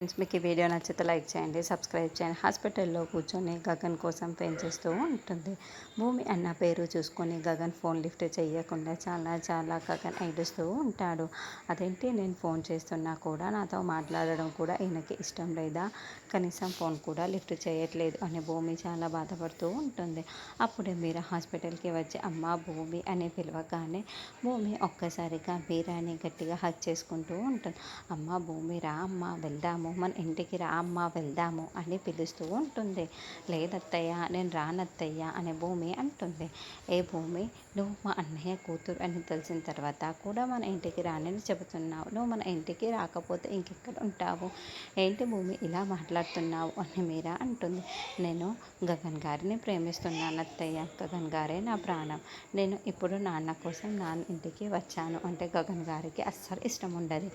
Friends మీకు ఈ video నచ్చితే లైక్ చేయండి సబ్స్క్రైబ్ చేయండి. హాస్పిటల్లో కూర్చొని గగన్ కోసం పెంచేస్తూ ఉంటుంది. భూమి అన్న పేరు చూసుకొని గగన్ ఫోన్ లిఫ్ట్ చేయకుండా చాలా చాలా గగన్ ఏడుస్తూ ఉంటాడు. అదేంటి? నేను ఫోన్ చేస్తున్నా కూడా నాతో మాట్లాడడం కూడా ఈయనకి ఇష్టం లేదా? కనీసం ఫోన్ కూడా లిఫ్ట్ చేయట్లేదు అని భూమి చాలా బాధపడుతూ ఉంటుంది. అప్పుడే మీరు హాస్పిటల్కి వచ్చి అమ్మ భూమి అని పిలవగానే భూమి ఒక్కసారిగా మీరాని గట్టిగా హక్ చేసుకుంటూ ఉంటుంది. అమ్మ భూమి రా అమ్మ వెళ్దాము మన ఇంటికి రా అమ్మ వెళ్దాము అని పిలుస్తూ ఉంటుంది. లేదత్తయ్య నేను రానత్తయ్య అనే భూమి అంటుంది. ఏ భూమి? నువ్వు మా అన్నయ్య కూతురు అని తెలిసిన తర్వాత కూడా మన ఇంటికి రానని చెబుతున్నావు. నువ్వు మన ఇంటికి రాకపోతే ఇంకెక్కడ ఉంటావు? ఏంటి భూమి ఇలా మాట్లాడుతున్నావు అని మీరా అంటుంది. నేను గగన్ గారిని ప్రేమిస్తున్నాను అత్తయ్య గగన్ గారే నా ప్రాణం. నేను ఇప్పుడు నాన్న కోసం నాన్న ఇంటికి వచ్చాను అంటే గగన్ గారికి అస్సలు ఇష్టం ఉండదు.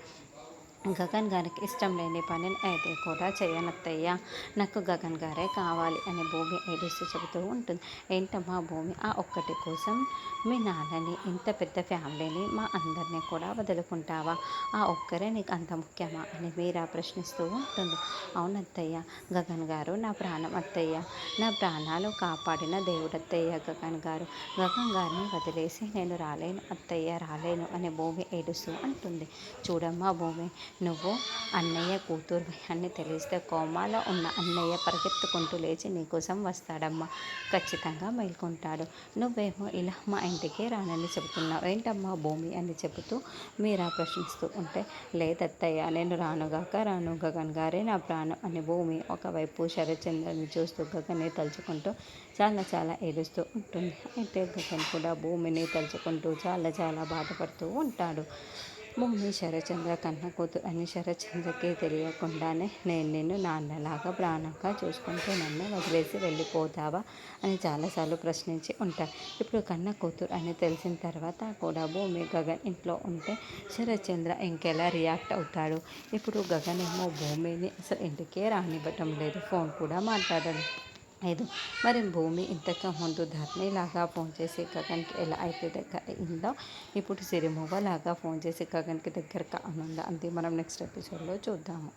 గగన్ గారికి ఇష్టం లేని పని అయితే కూడా చేయనత్తయ్య. నాకు గగన్ గారే కావాలి అని భూమి ఏడుస్తూ చెబుతూ ఉంటుంది. ఏంటమ్మా భూమి? ఆ ఒక్కటి కోసం మీ నాన్నని ఇంత పెద్ద ఫ్యామిలీని మా అందరినీ కూడా వదులుకుంటావా? ఆ ఒక్కరే నీకు అంత ముఖ్యమా అని మీరా ప్రశ్నిస్తూ ఉంటుంది. అవునత్తయ్య గగన్ గారు నా ప్రాణం అత్తయ్య. నా ప్రాణాలు కాపాడిన దేవుడు అత్తయ్య గగన్ గారు. గగన్ గారిని వదిలేసి నేను రాలేను అత్తయ్య రాలేను అని భూమి ఏడుస్తూ అంటుంది. చూడమ్మా భూమి నువ్వు అన్నయ్య కూతురు అని తెలిస్తే కోమాలో ఉన్న అన్నయ్య పరిగెత్తుకుంటూ లేచి నీకోసం వస్తాడమ్మా. ఖచ్చితంగా మేల్కొంటాడు. నువ్వేమో ఇలా మా ఇంటికి రానని చెబుతున్నావు. ఏంటమ్మా భూమి అని చెబుతూ మీరా ప్రశ్నిస్తూ ఉంటే లేదత్తయ్య నేను రానుగాక రాను గగన్ గారే నా ప్రాణం అని భూమి ఒకవైపు శరచంద్రుని చూస్తూ గగన్ని తలుచుకుంటూ చాలా చాలా ఏడుస్తూ ఉంటుంది. అయితే గగన్ కూడా భూమిని తలుచుకుంటూ చాలా చాలా బాధపడుతూ ఉంటాడు. భూమి శరచంద్ర కన్న కూతురు అని శరచంద్రకి తెలియకుండానే నేను నిన్ను నాన్నలాగా ప్రాణంగా చూసుకుంటూ నన్ను వదిలేసి వెళ్ళిపోతావా అని చాలాసార్లు ప్రశ్నించి ఉంటారు ఇప్పుడు కన్న కూతురు అని తెలిసిన తర్వాత కూడా భూమి గగన్ ఇంట్లో ఉంటే శరచంద్ర ఇంకెలా రియాక్ట్ అవుతాడు? ఇప్పుడు గగన్ ఏమో భూమిని అసలు ఇంటికే రానివ్వటం లేదు? ఫోన్ కూడా మాట్లాడడం. లేదు మరి భూమి ఇంతకు ముందు లాగా ఫోన్ చేసి గగన్కి ఎలా అయితే దగ్గర అయిందో ఇప్పుడు సిరిమూవ లాగా ఫోన్ చేసి గగన్కి దగ్గర కానుందా అంతే మనం నెక్స్ట్ ఎపిసోడ్లో చూద్దాము.